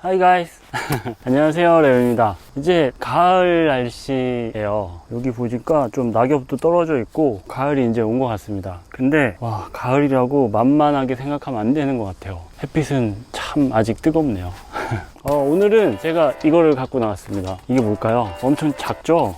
하이 가이스 안녕하세요 레오입니다. 이제 가을 날씨예요. 여기 보니까 좀 낙엽도 떨어져 있고 가을이 이제 온 것 같습니다. 근데 와 가을이라고 만만하게 생각하면 안 되는 것 같아요. 햇빛은 참 아직 뜨겁네요. 어, 오늘은 제가 이거를 갖고 나왔습니다. 이게 뭘까요? 엄청 작죠?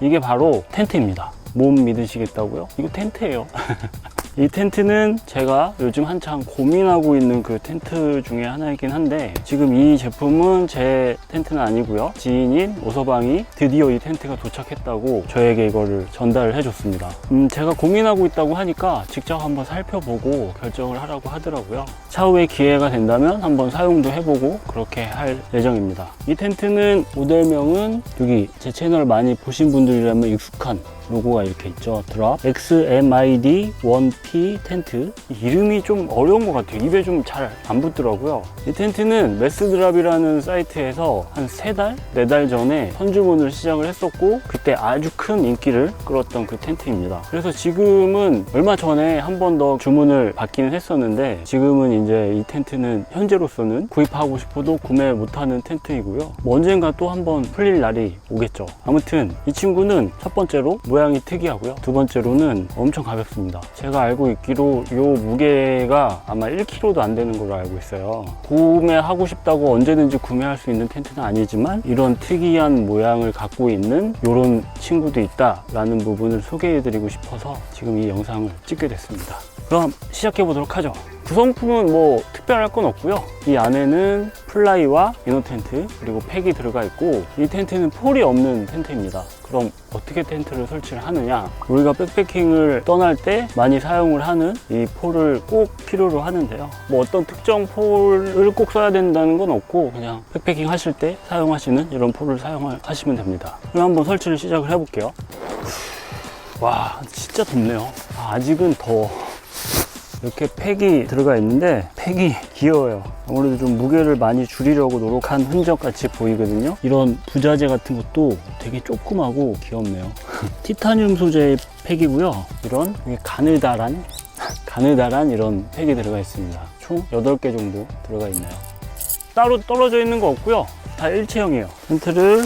이게 바로 텐트입니다. 몸 믿으시겠다고요? 이거 텐트예요 이 텐트는 제가 요즘 한창 고민하고 있는 그 텐트 중에 하나이긴 한데 지금 이 제품은 제 텐트는 아니고요. 지인인 오서방이 드디어 이 텐트가 도착했다고 저에게 이거를 전달을 해줬습니다. 음, 제가 고민하고 있다고 하니까 직접 한번 살펴보고 결정을 하라고 하더라고요. 차후에 기회가 된다면 한번 사용도 해보고 그렇게 할 예정입니다. 이 텐트는 모델명은 여기 제 채널 많이 보신 분들이라면 익숙한 로고가 이렇게 있죠. 드랍 XMID 1P 텐트 이름이 좀 어려운 것 같아요. 입에 좀 잘 안 붙더라고요. 이 텐트는 메스드랍이라는 사이트에서 한 세 달, 네 달 전에 선주문을 시작을 했었고 그때 아주 큰 인기를 끌었던 그 텐트입니다. 그래서 지금은 얼마 전에 한 번 더 주문을 받기는 했었는데 지금은 이제 이 텐트는 현재로서는 구입하고 싶어도 구매 못하는 텐트이고요. 뭐 언젠가 또 한 번 풀릴 날이 오겠죠. 아무튼 이 친구는 첫 번째로 모양이 특이하고요. 두 번째로는 엄청 가볍습니다. 제가 알고 있기로 이 무게가 아마 1kg도 안 되는 걸로 알고 있어요. 구매하고 싶다고 언제든지 구매할 수 있는 텐트는 아니지만 이런 특이한 모양을 갖고 있는 이런 친구도 있다 라는 부분을 소개해 드리고 싶어서 지금 이 영상을 찍게 됐습니다. 그럼 시작해 보도록 하죠. 구성품은 뭐 특별할 건 없고요. 이 안에는 플라이와 이너 텐트 그리고 팩이 들어가 있고 이 텐트는 폴이 없는 텐트입니다. 그럼 어떻게 텐트를 설치를 하느냐? 우리가 백패킹을 떠날 때 많이 사용을 하는 이 폴을 꼭 필요로 하는데요. 뭐 어떤 특정 폴을 꼭 써야 된다는 건 없고 그냥 백패킹 하실 때 사용하시는 이런 폴을 사용하시면 됩니다. 그럼 한번 설치를 시작을 해볼게요. 와 진짜 덥네요. 아, 아직은 더워. 이렇게 팩이 들어가 있는데 팩이 귀여워요. 아무래도 좀 무게를 많이 줄이려고 노력한 흔적 같이 보이거든요. 이런 부자재 같은 것도 되게 조그마고 귀엽네요. 티타늄 소재의 팩이고요. 이런 가느다란 가느다란 이런 팩이 들어가 있습니다. 총 8개 정도 들어가 있네요. 따로 떨어져 있는 거 없고요. 다 일체형이에요. 텐트를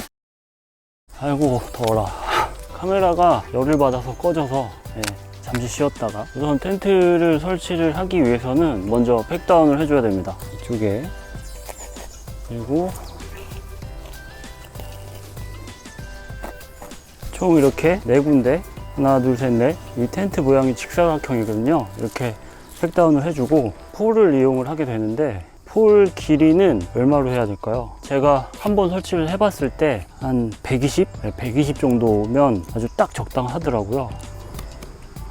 아이고 더워라. 카메라가 열을 받아서 꺼져서 예, 잠시 쉬었다가 우선 텐트를 설치를 하기 위해서는 먼저 팩다운을 해줘야 됩니다 이쪽에 그리고 총 이렇게 네 군데 하나 둘 셋 넷 이 텐트 모양이 직사각형이거든요 이렇게 팩다운을 해주고 폴을 이용을 하게 되는데 폴 길이는 얼마로 해야 될까요? 제가 한번 설치를 해봤을 때 한 120? 120 정도면 아주 딱 적당하더라고요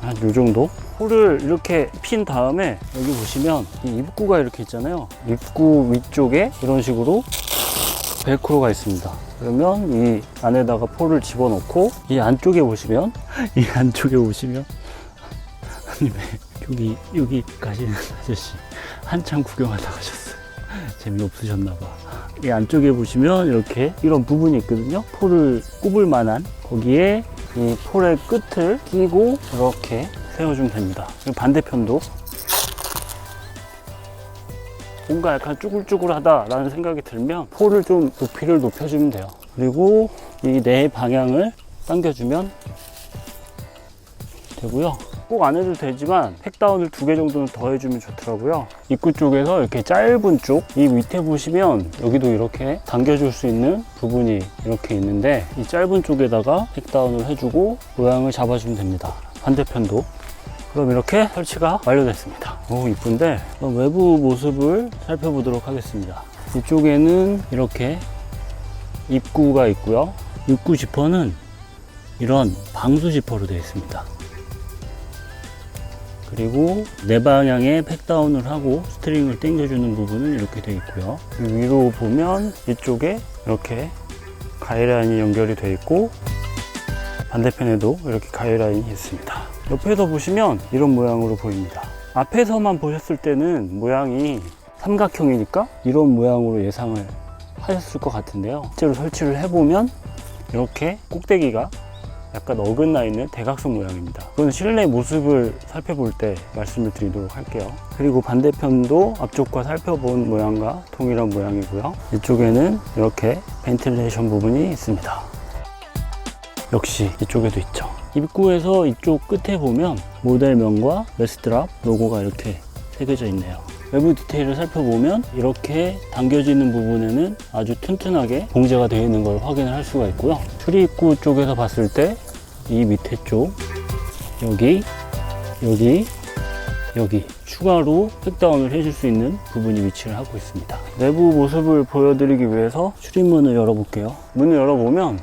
한요 정도? 홀을 이렇게 핀 다음에 여기 보시면 이 입구가 이렇게 있잖아요. 입구 위쪽에 이런 식으로 벨크로가 있습니다. 그러면 이 안에다가 폴을 집어넣고 이 안쪽에 보시면 이 안쪽에 보시면 아니 왜 여기 여기 가시는 아저씨 한참 구경하다 가셨어요. 재미없으셨나 봐. 이 안쪽에 보시면 이렇게 이런 부분이 있거든요. 폴을 꼽을 만한 거기에 이 폴의 끝을 끼고 이렇게 세워주면 됩니다. 반대편도 뭔가 약간 쭈글쭈글하다라는 생각이 들면 폴을 좀 높이를 높여주면 돼요. 그리고 이네 방향을 당겨주면 되고요. 꼭 안 해도 되지만 팩다운을 두 개 정도는 더 해주면 좋더라고요. 입구 쪽에서 이렇게 짧은 쪽, 이 밑에 보시면 여기도 이렇게 당겨줄 수 있는 부분이 이렇게 있는데 이 짧은 쪽에다가 팩다운을 해주고 모양을 잡아주면 됩니다. 반대편도. 그럼 이렇게 설치가 완료됐습니다. 오, 이쁜데 그럼 외부 모습을 살펴보도록 하겠습니다. 이쪽에는 이렇게 입구가 있고요. 입구 지퍼는 이런 방수 지퍼로 되어 있습니다. 그리고 네 방향에 팩다운을 하고 스트링을 당겨주는 부분은 이렇게 되어 있고요. 위로 보면 이쪽에 이렇게 가이라인이 연결이 되어 있고 반대편에도 이렇게 가이라인이 있습니다. 옆에서 보시면 이런 모양으로 보입니다. 앞에서만 보셨을 때는 모양이 삼각형이니까 이런 모양으로 예상을 하셨을 것 같은데요. 실제로 설치를 해보면 이렇게 꼭대기가 약간 어긋나 있는 대각선 모양입니다. 그건 실내 모습을 살펴볼 때 말씀을 드리도록 할게요. 그리고 반대편도 앞쪽과 살펴본 모양과 동일한 모양이고요. 이쪽에는 이렇게 벤틸레이션 부분이 있습니다. 역시 이쪽에도 있죠. 입구에서 이쪽 끝에 보면 모델명과 메스드랍 로고가 이렇게 새겨져 있네요. 외부 디테일을 살펴보면 이렇게 당겨지는 부분에는 아주 튼튼하게 봉제가 되어 있는 걸 확인을 할 수가 있고요. 출입구 쪽에서 봤을 때 이 밑에 쪽 여기 여기 여기 추가로 팩다운을 해줄 수 있는 부분이 위치를 하고 있습니다. 내부 모습을 보여드리기 위해서 출입문을 열어볼게요. 문을 열어보면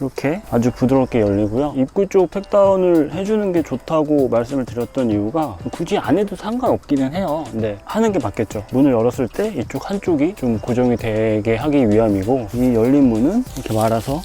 이렇게 아주 부드럽게 열리고요. 입구 쪽 팩다운을 해주는 게 좋다고 말씀을 드렸던 이유가 굳이 안 해도 상관없기는 해요. 근데 하는 게 맞겠죠. 문을 열었을 때 이쪽 한쪽이 좀 고정이 되게 하기 위함이고 이 열린 문은 이렇게 말아서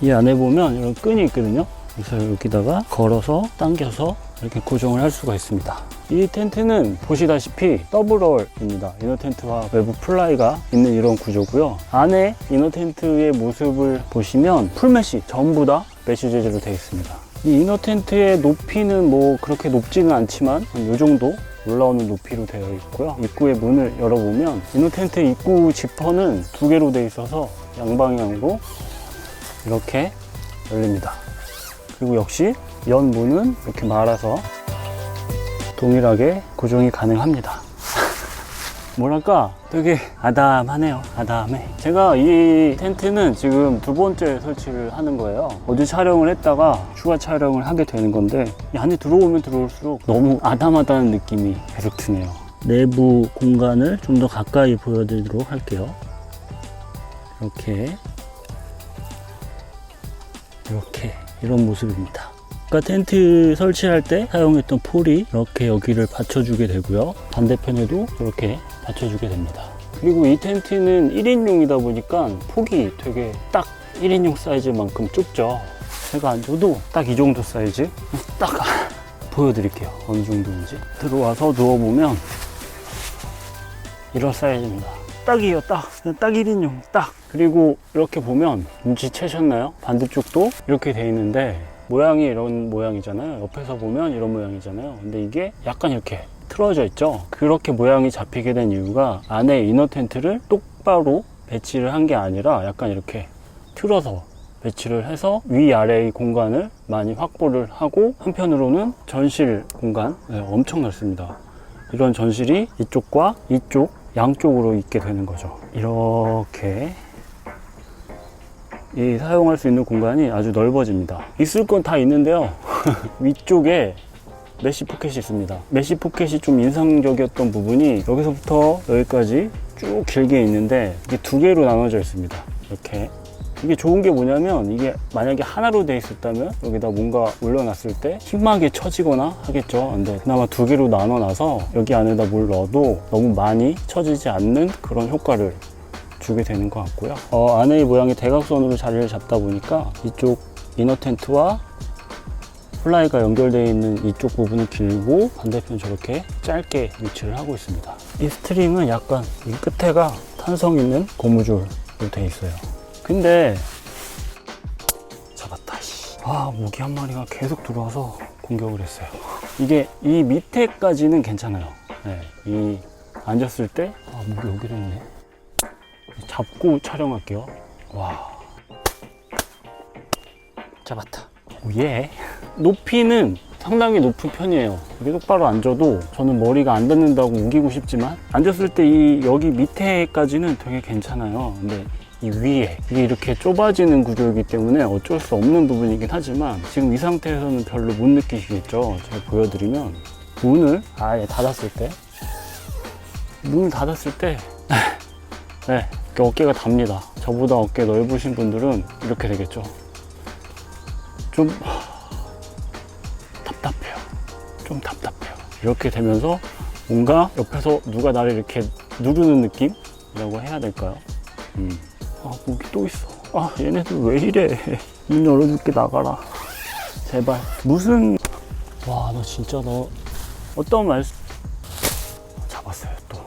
이 안에 보면 이런 끈이 있거든요. 그래서 여기다가 걸어서 당겨서 이렇게 고정을 할 수가 있습니다. 이 텐트는 보시다시피 더블월입니다. 이너 텐트와 외부 플라이가 있는 이런 구조고요. 안에 이너 텐트의 모습을 보시면 풀메시 전부 다 메쉬 재질로 되어 있습니다. 이 이너 텐트의 높이는 뭐 그렇게 높지는 않지만 이 정도 올라오는 높이로 되어 있고요. 입구의 문을 열어보면 이너 텐트 입구 지퍼는 두 개로 되어 있어서 양방향으로 이렇게 열립니다. 그리고 역시 연 문은 이렇게 말아서 동일하게 고정이 가능합니다. 뭐랄까? 되게 아담하네요. 아담해. 제가 이 텐트는 지금 두 번째 설치를 하는 거예요. 어제 촬영을 했다가 추가 촬영을 하게 되는 건데 이 안에 들어오면 들어올수록 너무 아담하다는 느낌이 계속 드네요. 내부 공간을 좀 더 가까이 보여드리도록 할게요. 이렇게. 이렇게. 이런 모습입니다. 아까 텐트 설치할 때 사용했던 폴이 이렇게 여기를 받쳐주게 되고요. 반대편에도 이렇게 받쳐주게 됩니다. 그리고 이 텐트는 1인용이다 보니까 폭이 되게 딱 1인용 사이즈만큼 좁죠. 제가 앉아도 딱 이 정도 사이즈 딱 보여드릴게요. 어느 정도인지. 들어와서 누워보면 이런 사이즈입니다. 딱이에요, 딱. 딱 1인용, 딱. 그리고 이렇게 보면 눈치채셨나요? 반대쪽도 이렇게 돼 있는데 모양이 이런 모양이잖아요. 옆에서 보면 이런 모양이잖아요. 근데 이게 약간 이렇게 틀어져 있죠. 그렇게 모양이 잡히게 된 이유가 안에 이너 텐트를 똑바로 배치를 한 게 아니라 약간 이렇게 틀어서 배치를 해서 위아래의 공간을 많이 확보를 하고 한편으로는 전실 공간 네, 엄청 넓습니다. 이런 전실이 이쪽과 이쪽 양쪽으로 있게 되는 거죠. 이렇게 이 사용할 수 있는 공간이 아주 넓어집니다. 있을 건 다 있는데요. 위쪽에 메쉬 포켓이 있습니다. 메쉬 포켓이 좀 인상적이었던 부분이 여기서부터 여기까지 쭉 길게 있는데 이게 두 개로 나눠져 있습니다. 이렇게 이게 좋은 게 뭐냐면 이게 만약에 하나로 돼 있었다면 여기다 뭔가 올려놨을 때 심하게 처지거나 하겠죠 근데 그나마 두 개로 나눠놔서 여기 안에다 뭘 넣어도 너무 많이 처지지 않는 그런 효과를 주게 되는 것 같고요 어, 안의 모양이 대각선으로 자리를 잡다 보니까 이쪽 이너 텐트와 플라이가 연결되어 있는 이쪽 부분이 길고 반대편 저렇게 짧게 위치를 하고 있습니다 이 스트링은 약간 이 끝에가 탄성 있는 고무줄로 되어 있어요 근데 잡았다. 씨. 아 모기 한 마리가 계속 들어와서 공격을 했어요. 이게 이 밑에까지는 괜찮아요. 네, 이 앉았을 때 아, 모기 여기도 있네. 잡고 촬영할게요. 와 잡았다. 오, 예. 높이는 상당히 높은 편이에요. 이게 똑바로 앉아도 저는 머리가 안 닿는다고 우기고 싶지만 앉았을 때 이 여기 밑에까지는 되게 괜찮아요. 근데 이 위에 이게 이렇게 좁아지는 구조이기 때문에 어쩔 수 없는 부분이긴 하지만 지금 이 상태에서는 별로 못 느끼시겠죠 제가 보여드리면 문을 아예 닫았을 때 문을 닫았을 때 네, 어깨가 답니다 저보다 어깨 넓으신 분들은 이렇게 되겠죠 좀 하, 답답해요 좀 답답해요 이렇게 되면서 뭔가 옆에서 누가 나를 이렇게 누르는 느낌이라고 해야 될까요 음. 아, 목이 또 있어. 아, 얘네들 왜 이래. 문 열어줄게, 나가라. 제발. 무슨. 와, 너 진짜 너. 어떤 말. 잡았어요, 또.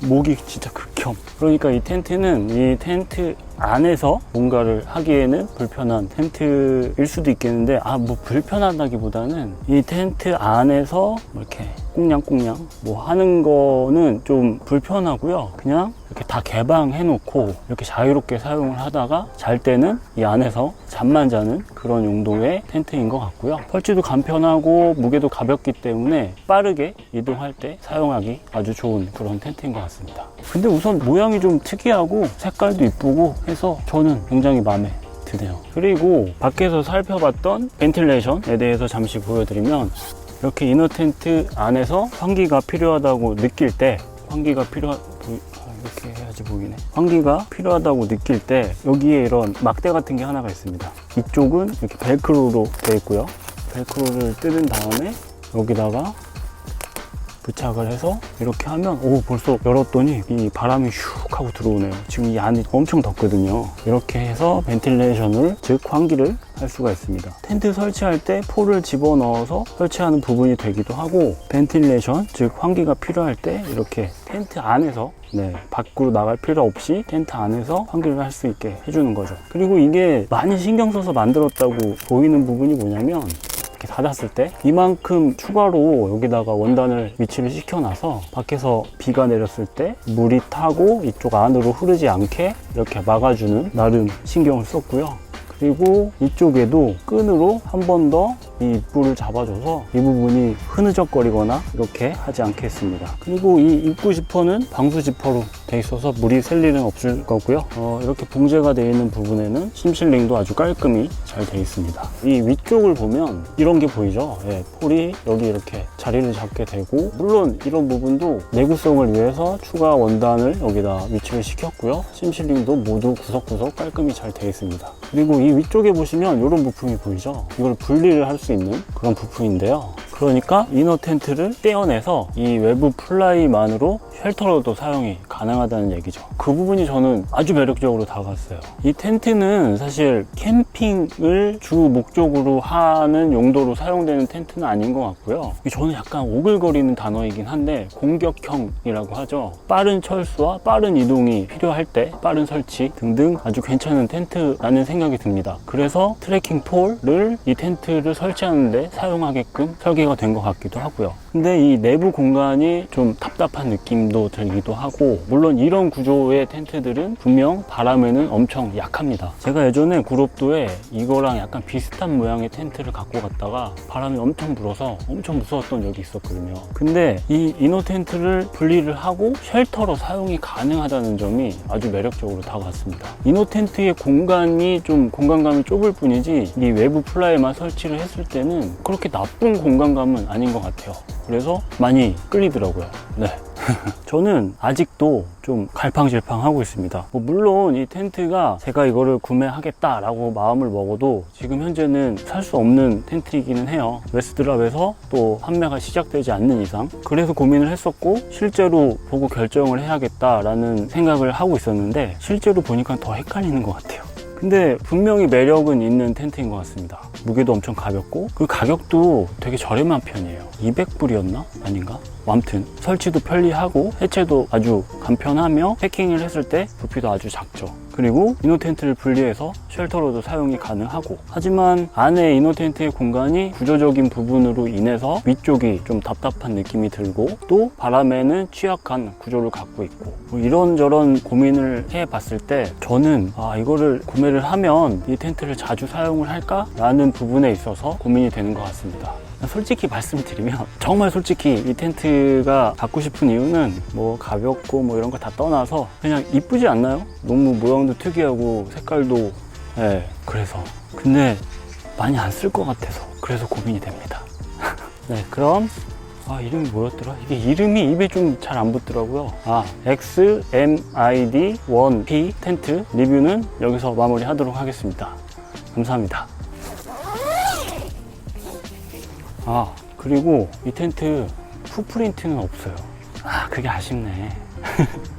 목이 진짜 극 혐. 극혐. 그러니까 이 텐트는 이 텐트 안에서 뭔가를 하기에는 불편한 텐트일 수도 있겠는데 아 뭐 불편하다기보다는 이 텐트 안에서 뭐 이렇게 꽁냥꽁냥 뭐 하는 거는 좀 불편하고요. 그냥 이렇게 다 개방해 놓고 이렇게 자유롭게 사용을 하다가 잘 때는 이 안에서 잠만 자는 그런 용도의 텐트인 것 같고요. 설치도 간편하고 무게도 가볍기 때문에 빠르게 이동할 때 사용하기 아주 좋은 그런 텐트인 것 같습니다. 근데 우선 모양이 좀 특이하고 색깔도 이쁘고 해서 저는 굉장히 마음에 드네요. 그리고 밖에서 살펴봤던 벤틸레이션에 대해서 잠시 보여드리면 이렇게 이너 텐트 안에서 환기가 필요하다고 느낄 때 환기가 필요 보... 아, 이렇게 해야지 보이네. 환기가 필요하다고 느낄 때 여기에 이런 막대 같은 게 하나가 있습니다. 이쪽은 이렇게 벨크로로 되어 있고요. 벨크로를 뜯은 다음에 여기다가 부착을 해서 이렇게 하면 오 벌써 열었더니 이 바람이 슉 하고 들어오네요. 지금 이 안이 엄청 덥거든요. 이렇게 해서 벤틸레이션을 즉 환기를 할 수가 있습니다. 텐트 설치할 때 폴을 집어넣어서 설치하는 부분이 되기도 하고 벤틸레이션 즉 환기가 필요할 때 이렇게 텐트 안에서 네, 밖으로 나갈 필요 없이 텐트 안에서 환기를 할 수 있게 해주는 거죠. 그리고 이게 많이 신경 써서 만들었다고 보이는 부분이 뭐냐면 이렇게 닫았을 때 이만큼 추가로 여기다가 원단을 위치를 시켜놔서 밖에서 비가 내렸을 때 물이 타고 이쪽 안으로 흐르지 않게 이렇게 막아주는 나름 신경을 썼고요. 그리고 이쪽에도 끈으로 한 번 더이 입구를 잡아줘서 이 부분이 흐느적거리거나 이렇게 하지 않겠습니다. 그리고 이 입구 지퍼는 방수 지퍼로 돼 있어서 물이 셀 일은 없을 거고요. 어, 이렇게 봉제가 되어 있는 부분에는 심실링도 아주 깔끔히 잘 되어 있습니다. 이 위쪽을 보면 이런 게 보이죠? 예, 폴이 여기 이렇게 자리를 잡게 되고 물론 이런 부분도 내구성을 위해서 추가 원단을 여기다 위치를 시켰고요. 심실링도 모두 구석구석 깔끔히 잘 되어 있습니다. 그리고 이 위쪽에 보시면 이런 부품이 보이죠? 이걸 분리를 할수 있는 그런 부품인데요. 그러니까 이너 텐트를 떼어내서 이 외부 플라이만으로 쉘터로도 사용이 가능하다는 얘기죠. 그 부분이 저는 아주 매력적으로 다가왔어요. 이 텐트는 사실 캠핑을 주 목적으로 하는 용도로 사용되는 텐트는 아닌 것 같고요. 저는 약간 오글거리는 단어이긴 한데 공격형이라고 하죠. 빠른 철수와 빠른 이동이 필요할 때 빠른 설치 등등 아주 괜찮은 텐트라는 생각이 듭니다. 그래서 트레킹 폴을 이 텐트를 설치하는데 사용하게끔 설계 가 된 것 같기도 하고요. 근데 이 내부 공간이 좀 답답한 느낌도 들기도 하고 물론 이런 구조의 텐트들은 분명 바람에는 엄청 약합니다. 제가 예전에 구롭도에 이거랑 약간 비슷한 모양의 텐트를 갖고 갔다가 바람이 엄청 불어서 엄청 무서웠던 적이 있었거든요. 근데 이 이너 텐트를 분리를 하고 쉘터로 사용이 가능하다는 점이 아주 매력적으로 다가왔습니다. 이너 텐트의 공간이 좀 공간감이 좁을 뿐이지 이 외부 플라이만 설치를 했을 때는 그렇게 나쁜 공간감은 아닌 것 같아요. 그래서 많이 끌리더라고요. 네. 저는 아직도 좀 갈팡질팡 하고 있습니다. 뭐 물론 이 텐트가 제가 이거를 구매하겠다라고 마음을 먹어도 지금 현재는 살 수 없는 텐트이기는 해요. 웨스트랍에서 또 판매가 시작되지 않는 이상 그래서 고민을 했었고 실제로 보고 결정을 해야겠다라는 생각을 하고 있었는데 실제로 보니까 더 헷갈리는 것 같아요. 근데 분명히 매력은 있는 텐트인 것 같습니다. 무게도 엄청 가볍고 그 가격도 되게 저렴한 편이에요. 200불이었나? 아닌가? 아무튼 설치도 편리하고 해체도 아주 간편하며 패킹을 했을 때 부피도 아주 작죠. 그리고 이노 텐트를 분리해서 쉘터로도 사용이 가능하고 하지만 안에 이노 텐트의 공간이 구조적인 부분으로 인해서 위쪽이 좀 답답한 느낌이 들고 또 바람에는 취약한 구조를 갖고 있고 뭐 이런저런 고민을 해봤을 때 저는 아 이거를 구매를 하면 이 텐트를 자주 사용을 할까? 라는 부분에 있어서 고민이 되는 것 같습니다. 솔직히 말씀드리면 정말 솔직히 이 텐트가 갖고 싶은 이유는 뭐 가볍고 뭐 이런 거 다 떠나서 그냥 이쁘지 않나요? 너무 모양도 특이하고 색깔도 예 그래서 근데 많이 안 쓸 것 같아서 그래서 고민이 됩니다. 네 그럼 아 이름이 뭐였더라? 이게 이름이 입에 좀 잘 안 붙더라고요. 아 XMID 1P 텐트 리뷰는 여기서 마무리 하도록 하겠습니다. 감사합니다. 아 그리고 이 텐트 푸프린트는 없어요. 아 그게 아쉽네